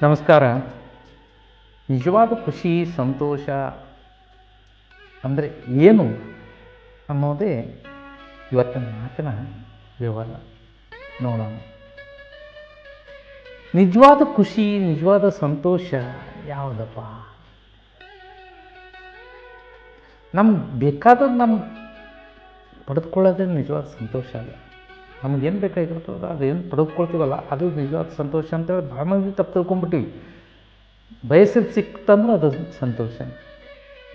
ನಮಸ್ಕಾರ. ನಿಜವಾದ ಖುಷಿ, ಸಂತೋಷ ಅಂದರೆ ಏನು ಅನ್ನೋದೇ ಇವತ್ತಿನ ಮಾತಿನ ವಿವರ. ನೋಡೋಣ. ನಿಜವಾದ ಖುಷಿ, ನಿಜವಾದ ಸಂತೋಷ ಯಾವುದಪ್ಪ? ನಮ್ಗೆ ಬೇಕಾದದ್ದು ನಮ್ಗೆ ಪಡೆದುಕೊಳ್ಳೋದೇ ನಿಜವಾದ ಸಂತೋಷ ಅಲ್ಲ. ನಮಗೇನು ಅದು ಏನು ಪಡೆದುಕೊಳ್ತೀವಲ್ಲ ಅದು ನಿಜವಾದ ಸಂತೋಷ ಅಂತೇಳಿ ಭಾಳ ಮಂದಿ ತಪ್ಪು ತಿಳ್ಕೊಂಡ್ಬಿಟ್ಟಿವಿ ಬಯಸಿದ ಸಿಕ್ತಂದ್ರೆ ಅದು ಸಂತೋಷ.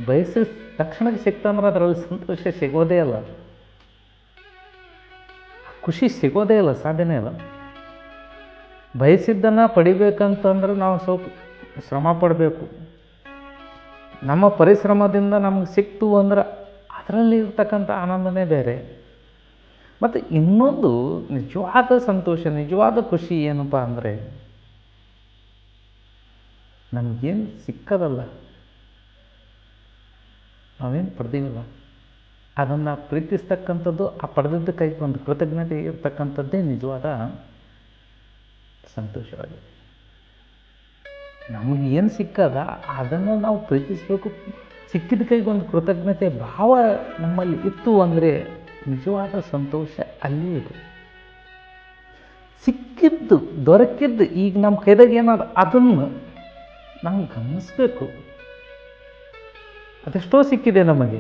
ಬಯಸಿದ ತಕ್ಷಣಕ್ಕೆ ಸಿಕ್ತಂದ್ರೆ ಅದರಲ್ಲಿ ಸಂತೋಷ ಸಿಗೋದೇ ಅಲ್ಲ ಖುಷಿ ಸಿಗೋದೇ ಇಲ್ಲ, ಸಾಧ್ಯನೇ ಇಲ್ಲ. ಬಯಸಿದ್ದನ್ನು ಪಡಿಬೇಕಂತಂದ್ರೆ ನಾವು ಸ್ವಲ್ಪ ಶ್ರಮ ಪಡಬೇಕು. ನಮ್ಮ ಪರಿಶ್ರಮದಿಂದ ನಮ್ಗೆ ಸಿಕ್ತು ಅಂದ್ರೆ ಅದರಲ್ಲಿ ಇರ್ತಕ್ಕಂಥ ಆನಂದನೇ ಬೇರೆ. ಮತ್ತು ಇನ್ನೊಂದು ನಿಜವಾದ ಸಂತೋಷ, ನಿಜವಾದ ಖುಷಿ ಏನಪ್ಪ ಅಂದರೆ ನಮಗೇನು ಸಿಕ್ಕದಲ್ಲ, ನಾವೇನು ಪಡೆದೀವಲ್ಲ ಅದನ್ನು ಪ್ರೀತಿಸ್ತಕ್ಕಂಥದ್ದು, ಆ ಪಡೆದಿದ್ದಕ್ಕಾಗಿ ಒಂದು ಕೃತಜ್ಞತೆ ಇರ್ತಕ್ಕಂಥದ್ದೇ ನಿಜವಾದ ಸಂತೋಷವಾಗಿದೆ. ನಮಗೆ ಏನು ಸಿಕ್ಕದ, ಅದನ್ನು ನಾವು ಪ್ರೀತಿಸಬೇಕು. ಸಿಕ್ಕಿದ ಕೈಗೊಂದು ಕೃತಜ್ಞತೆ ಭಾವ ನಮ್ಮಲ್ಲಿ ಇತ್ತು ಅಂದರೆ ನಿಜವಾದ ಸಂತೋಷ ಅಲ್ಲಿ ಇದೆ. ಸಿಕ್ಕಿದ್ದು, ದೊರಕಿದ್ದು, ಈಗ ನಮ್ಮ ಕೈದಾಗ ಏನಾದ ಅದನ್ನು ನಾವು ಗಮನಿಸಬೇಕು. ಅದೆಷ್ಟೋ ಸಿಕ್ಕಿದೆ ನಮಗೆ.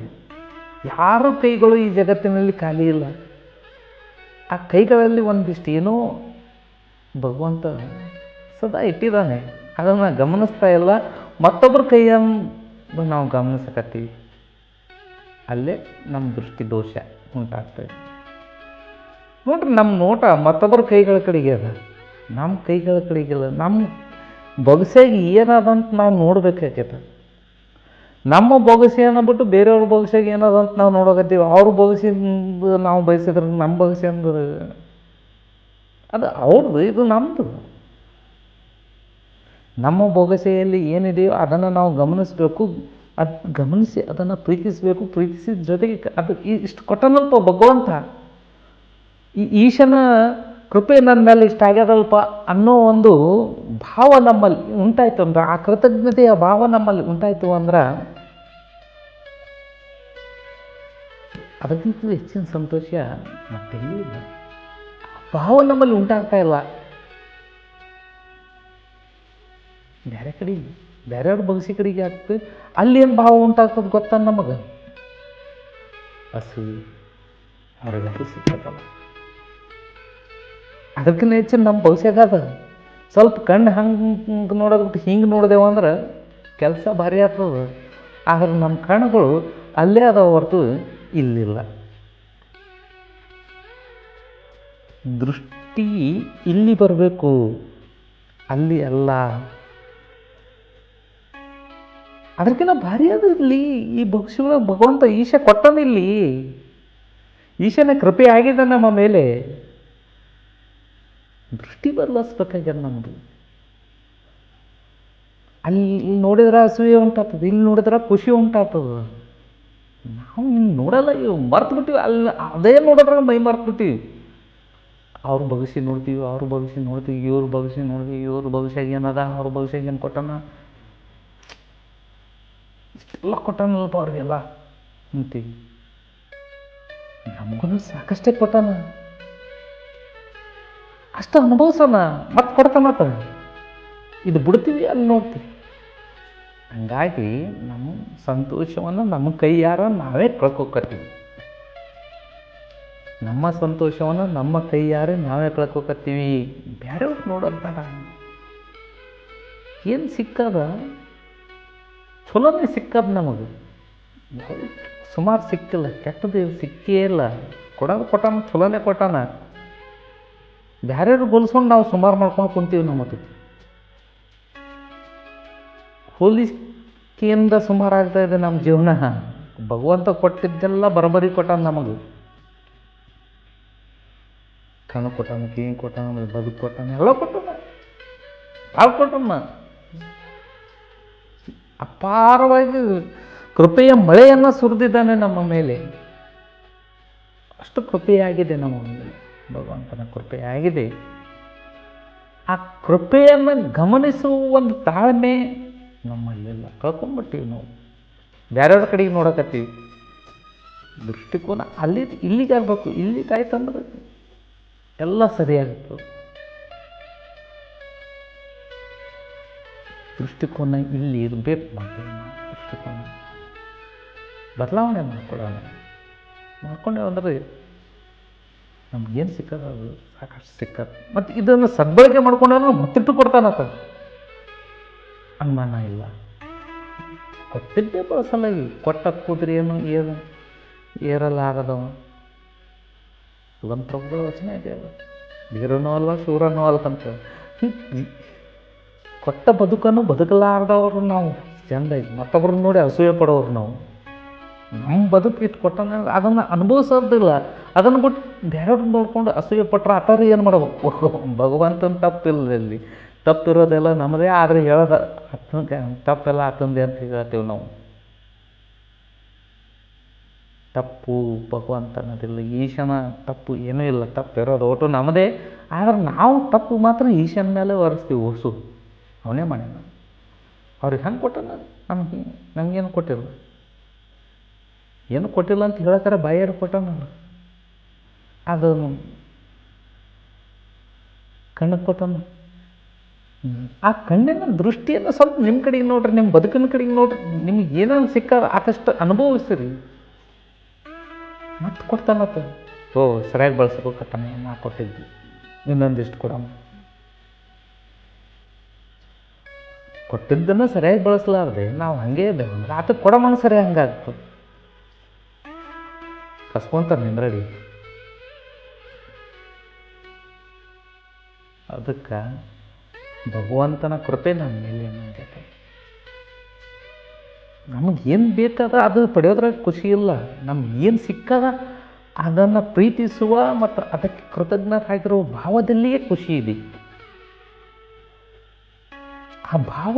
ಯಾರ ಕೈಗಳು ಈ ಜಗತ್ತಿನಲ್ಲಿ ಖಾಲಿ ಇಲ್ಲ. ಆ ಕೈಗಳಲ್ಲಿ ಒಂದಿಷ್ಟು ಏನೋ ಭಗವಂತ ಸದಾ ಇಟ್ಟಿದ್ದಾನೆ. ಅದನ್ನು ಗಮನಿಸ್ತಾ ಇಲ್ಲ. ಮತ್ತೊಬ್ಬರ ಕೈಯನ್ನು ನಾವು ಗಮನಿಸಕತ್ತೀವಿ. ಅಲ್ಲೇ ನಮ್ಮ ದೃಷ್ಟಿ ದೋಷ ಉಂಟಾಗ್ತದೆ. ನೋಡ್ರಿ, ನಮ್ಮ ನೋಟ ಮತ್ತೊಬ್ಬರ ಕೈಗಳ ಕಡೆಗೆ ಅದ. ನಮ್ಮ ಕೈಗಳ ಕಡೆಗಿಲ್ಲ ನಮ್ಮ ಬೊಗಸೆಗೆ ಏನದಂತ ನಾವು ನೋಡ್ಬೇಕಾಗ್ಯದ. ನಮ್ಮ ಬೊಗಸೆಯನ್ನು ಬಿಟ್ಟು ಬೇರೆಯವ್ರ ಬೊಗಸೆಗೆ ಏನದಂತ ನಾವು ನೋಡೋಕತ್ತೀವಿ. ಅವ್ರ ಬೊಗಸೆ ನಾವು ಬಯಸಿದ್ರೆ ನಮ್ಮ ಬೊಗಸೆ ಅಂದ್ರೆ ಅದು ಅವ್ರದ್ದು ಇದು ನಮ್ಮದು ನಮ್ಮ ಬೊಗಸೆಯಲ್ಲಿ ಏನಿದೆಯೋ ಅದನ್ನು ನಾವು ಗಮನಿಸಬೇಕು. ಅದು ಗಮನಿಸಿ, ಅದನ್ನು ಪ್ರೀತಿಸಬೇಕು. ಪ್ರೀತಿಸಿದ ಜೊತೆಗೆ ಅದು ಇಷ್ಟು ಕೊಟ್ಟನಲ್ಪ ಭಗವಂತ. ಈ ಈಶನ ಕೃಪೆ ನನ್ನ ಮೇಲೆ ಇಷ್ಟ ಆಗ್ಯದಲ್ಪ ಅನ್ನೋ ಒಂದು ಭಾವ ನಮ್ಮಲ್ಲಿ ಉಂಟಾಯ್ತು ಅಂದ್ರೆ, ಆ ಕೃತಜ್ಞತೆಯ ಭಾವ ನಮ್ಮಲ್ಲಿ ಉಂಟಾಯ್ತು ಅಂದ್ರೆ ಅದಕ್ಕಿಂತ ಹೆಚ್ಚಿನ ಸಂತೋಷ ಮತ್ತೆಲ್ಲೂ ಭಾವ ನಮ್ಮಲ್ಲಿ ಉಂಟಾಗ್ತಾ ಇಲ್ಲ. ಬೇರೆ ಕಡೆಗೆ ಬೇರೆಯವ್ರ ಬಗ್ಸಿ ಕಡೆಗೆ ಆಗ್ತದೆ ಅಲ್ಲಿ ಏನು ಭಾವ ಉಂಟಾಗ್ತದೆ ಗೊತ್ತ ನಮಗೆ? ಹಸು ಅವ್ರಿಗಂತೂ ಸಿಕ್ಕಲ್ಲ ಅದಕ್ಕಿಂತ ಹೆಚ್ಚಿನ ನಮ್ಮ ಭವಿಷ್ಯದ ಅದ. ಸ್ವಲ್ಪ ಕಣ್ಣು ಹಂಗೆ ನೋಡೋದು ಬಿಟ್ಟು ಹಿಂಗೆ ನೋಡಿದೆವು ಅಂದ್ರೆ ಕೆಲಸ ಭಾರಿ ಆಗ್ತದೆ. ಆದ್ರೆ ನಮ್ಮ ಕಣ್ಣುಗಳು ಅಲ್ಲೇ ಅದಾವ ಹೊರತು ಇಲ್ಲಿಲ್ಲ. ದೃಷ್ಟಿ ಇಲ್ಲಿ ಬರಬೇಕು, ಅಲ್ಲಿ ಅಲ್ಲ. ಅದಕ್ಕಿಂತ ಭಾರಿ ಅದು ಇಲ್ಲಿ. ಈ ಭವಿಷ್ಯಗಳ ಭಗವಂತ ಈಶ ಕೊಟ್ಟನಿಲ್ಲಿ ಈಶನ ಕೃಪೆ ಆಗಿದೆ ನಮ್ಮ ಮೇಲೆ. ದೃಷ್ಟಿ ಬದಲಾಯಿಸ್ಬೇಕಾಗ್ಯದ ನಮ್ಮದು ಅಲ್ಲಿ ನೋಡಿದ್ರೆ ಅಸೂಯೆ ಉಂಟಾಗ್ತದೆ, ಇಲ್ಲಿ ನೋಡಿದ್ರೆ ಖುಷಿ ಉಂಟಾಗ್ತದೆ. ನಾವು ಇನ್ನು ನೋಡಲ್ಲ, ಇವು ಮರ್ತು ಬಿಟ್ಟಿವಿ ಅಲ್ಲಿ ಅದೇ ನೋಡಿದ್ರೆ ಮೈ ಮರ್ತು ಬಿಟ್ಟಿವಿ ಅವ್ರ ಭವಿಷ್ಯ ನೋಡ್ತೀವಿ, ಅವ್ರ ಭವಿಷ್ಯ ನೋಡ್ತೀವಿ, ಇವ್ರ ಭವಿಷ್ಯ ನೋಡ್ತೀವಿ, ಇವ್ರ ಭವಿಷ್ಯ ಏನದ, ಅವ್ರ ಭವಿಷ್ಯ ಏನು ಕೊಟ್ಟನ. ಇಷ್ಟೆಲ್ಲ ಕೊಟ್ಟನಲ್ಪ ಅವ್ರಿಗೆಲ್ಲ ಅಂತೀವಿ. ನಮಗೂ ಸಾಕಷ್ಟೇ ಕೊಟ್ಟಾನ. ಅಷ್ಟು ಅನುಭವಿಸೋಣ. ಮತ್ತೆ ಕೊಡ್ತಾನತ್ತ ಇದು ಬಿಡ್ತೀವಿ ಅಲ್ಲಿ ನೋಡ್ತೀವಿ. ಹಂಗಾಗಿ ನಮ್ಮ ಸಂತೋಷವನ್ನು ನಮ್ಮ ಕೈಯಾರ ನಾವೇ ಕಳ್ಕೊಕತ್ತೀವಿ. ನಮ್ಮ ಸಂತೋಷವನ್ನು ನಮ್ಮ ಕೈಯಾರೆ ನಾವೇ ಕಳ್ಕೊಕತ್ತೀವಿ. ಬೇರೆಯವ್ರು ಬೇಡ ಏನು ಸಿಕ್ಕದ ಚಲೋನೇ ಸಿಕ್ಕದ ನಮಗೆ. ಸುಮಾರು ಸಿಕ್ಕಿಲ್ಲ ಕೆಟ್ಟದ್ದು ಸಿಕ್ಕೇ ಇಲ್ಲ. ಕೊಡೋದು ಕೊಟ್ಟಾನ, ಚಲೋನೇ ಕೊಟ್ಟಾನ. ಬ್ಯಾರ್ಯಾರು ಹೋಲಿಸ್ಕೊಂಡು ನಾವು ಸುಮಾರು ಮಾಡ್ಕೊಂಡು ಕುಂತೀವಿ ನಮ್ಮ ಮತ್ತೆ ಹೋಲಿಕೆಯಿಂದ ಸುಮಾರು ಆಗ್ತಾ ಇದೆ ನಮ್ಮ ಜೀವನ. ಭಗವಂತ ಕೊಟ್ಟಿದ್ದೆಲ್ಲ ಬರಬರಿ ಕೊಟ್ಟಾನ ನಮಗೆ. ಕಣ್ಣು ಕೊಟ್ಟಾನ ಕಿವಿ ಕೊಟ್ಟಾನ ಬದುಕು ಕೊಟ್ಟಾನ, ಎಲ್ಲ ಕೊಟ್ಟಾನ. ಭಾಳ ಕೊಟ್ಟಾನ. ಅಪಾರವಾಗಿ ಕೃಪೆಯ ಮಳೆಯನ್ನು ಸುರಿದಿದ್ದಾನೆ ನಮ್ಮ ಮೇಲೆ. ಅಷ್ಟು ಕೃಪೆಯಾಗಿದೆ ನಮ್ಮ ಮೇಲೆ ಭಗವಂತನ ಕೃಪೆಯಾಗಿದೆ. ಆ ಕೃಪೆಯನ್ನು ಗಮನಿಸುವ ಒಂದು ತಾಳ್ಮೆ ನಮ್ಮಲ್ಲೆಲ್ಲ. ಕಳ್ಕೊಂಡ್ಬಿಟ್ಟಿವಿ ನಾವು. ಬೇರೆಯವ್ರ ಕಡೆಗೆ ನೋಡಕತ್ತೀವಿ. ದೃಷ್ಟಿಕೋನ ಅಲ್ಲಿ ಇಲ್ಲಿಗೆ ಆಗ್ಬೇಕು ಇಲ್ಲಿಗೆ ಆಯ್ತಂದ್ರೆ ಎಲ್ಲ ಸರಿಯಾಗಿತ್ತು. ದೃಷ್ಟಿಕೋನ ಇಲ್ಲಿ ಇರಬೇಕು ಮತ್ತೆ ದೃಷ್ಟಿಕೋನ ಬದಲಾವಣೆ ಮಾಡ್ಕೊಳ್ಳೋಣ. ಮಾಡ್ಕೊಂಡೆ ಅಂದರೆ ನಮ್ಗೇನು ಸಿಕ್ಕದ ಅದು ಸಾಕಷ್ಟು ಸಿಕ್ಕದ. ಮತ್ತು ಇದನ್ನು ಸದ್ಬಳಕೆ ಮಾಡ್ಕೊಂಡ್ರೆ ಮತ್ತಿಟ್ಟು ಕೊಡ್ತಾನತ ಅನುಮಾನ ಇಲ್ಲ. ಕೊಟ್ಟಿದ್ದೇ ಬಳಸಲ್ಲ ಕೊಟ್ಟ ಕೂದ್ರಿ ಏನು ಏನು ಏರಲ್ಲ ಆಗದವ ಸುಗಂಧ ವಚನ ಇದೆ ಬೀರನೂ ಅಲ್ವ ಅಲ್ಕಂತ ಕೊಟ್ಟ ಬದುಕನ್ನು ಬದುಕಲಾರ್ದವ್ರು ನಾವು. ಚಂದ ಐತಿ. ಮತ್ತೊಬ್ರನ್ನ ನೋಡಿ ಅಸೂಯೆ ಪಡೋರು ನಾವು. ನಮ್ಮ ಬದುಕು ಇಟ್ಟು ಕೊಟ್ಟ ಅದನ್ನು ಅನುಭವಿಸೋದಿಲ್ಲ. ಅದನ್ನು ಬಿಟ್ಟು ಬೇರೆಯವ್ರನ್ನ ನೋಡ್ಕೊಂಡು ಅಸೂಯೆ ಪಟ್ರೆ ಆತರ ಏನು ಮಾಡಬೇಕು? ಭಗವಂತನ ತಪ್ಪಿಲ್ಲ ಇಲ್ಲಿ ತಪ್ಪಿರೋದೆಲ್ಲ ನಮ್ಮದೇ ಆದರೆ ಹೇಳೋದ ಆತನ ತಪ್ಪೆಲ್ಲ ಆತಂದೆ ಅಂತ ಹೇಳ್ತೀವಿ ನಾವು. ತಪ್ಪು ಭಗವಂತ ಅನ್ನೋದಿಲ್ಲ. ಈಶನ ತಪ್ಪು ಏನೂ ಇಲ್ಲ. ತಪ್ಪು ಇರೋದು ಒಟ್ಟು ನಮ್ಮದೇ ಆದರೆ ನಾವು ತಪ್ಪು ಮಾತ್ರ ಈಶನ ಮೇಲೆ ಒರೆಸ್ತೀವಿ. ಹೊಸು ಅವನೇ ಮಾಡ್ಯಾನ. ಅವ್ರಿಗೆ ಹೆಂಗೆ ಕೊಟ್ಟಾನ? ನಮಗೆ ನಮಗೇನು ಕೊಟ್ಟಿಲ್ಲ. ಏನು ಕೊಟ್ಟಿಲ್ಲ ಅಂತ ಹೇಳಕ್ಕಾರ ಬಾಯಾರು ಕೊಟ್ಟಾನಲ್ಲ ಅದು ಕಣ್ಣಿಗೆ ಕೊಟ್ಟಾನ. ಆ ಕಣ್ಣಿನ ದೃಷ್ಟಿಯನ್ನು ಸ್ವಲ್ಪ ನಿಮ್ಮ ಕಡೆಗೆ ನೋಡ್ರಿ ನಿಮ್ಮ ಬದುಕಿನ ಕಡೆಗೆ ನೋಡ್ರಿ. ನಿಮ್ಗೆ ಏನೇನು ಸಿಕ್ಕ ಆದಷ್ಟು ಅನುಭವಿಸ್ರಿ. ಮತ್ತೆ ಕೊಡ್ತಾನತ್ತ ಓ, ಸರಿಯಾಗಿ ಕಟ್ಟಮ್ಮ, ನಾ ಕೊಟ್ಟಿದ್ವಿ ಇನ್ನೊಂದಿಷ್ಟು ಕೊಡಮ್ಮ. ಕೊಟ್ಟಿದ್ದನ್ನು ಸರಿಯಾಗಿ ಬಳಸಲಾರದೆ ನಾವು ಹಂಗೆ ಇದ್ದೇವೆ ಅಂದ್ರೆ ಆತ ಕೊಡೋ ಮನಸ್ಸು ಸರಿ ಹಂಗಾಗ್ತದೆ. ಕಸ್ಕೊಂತಾರೆ ನಿಂದ್ರಡಿ ಅದಕ್ಕೆ ಭಗವಂತನ ಕೃಪೆ ನಮ್ಮ ಮೇಲೆ ಏನಾಗೈತೆ ನಮಗೆ ಏನು ಬೇಕದ ಅದು ಪಡೆಯೋದ್ರಾಗ ಖುಷಿ ಇಲ್ಲ. ನಮ್ಗೆ ಏನು ಸಿಕ್ಕದ ಅದನ್ನು ಪ್ರೀತಿಸುವ ಮತ್ತು ಅದಕ್ಕೆ ಕೃತಜ್ಞರಾಗಿರುವ ಭಾವದಲ್ಲಿಯೇ ಖುಷಿ ಇದೆ. ಆ ಭಾವ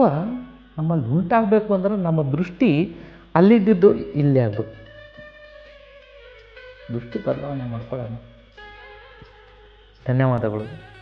ನಮ್ಮಲ್ಲಿ ಉಂಟಾಗಬೇಕು ಅಂದ್ರೆ ನಮ್ಮ ದೃಷ್ಟಿ ಅಲ್ಲಿದ್ದಿದ್ದು ಇಲ್ಲಿ ಆಗ್ಬೇಕು ದೃಷ್ಟಿ ಬದಲಾವಣೆ ಮಾಡ್ಕೊಳ್ಳೋಣ. ಧನ್ಯವಾದಗಳು.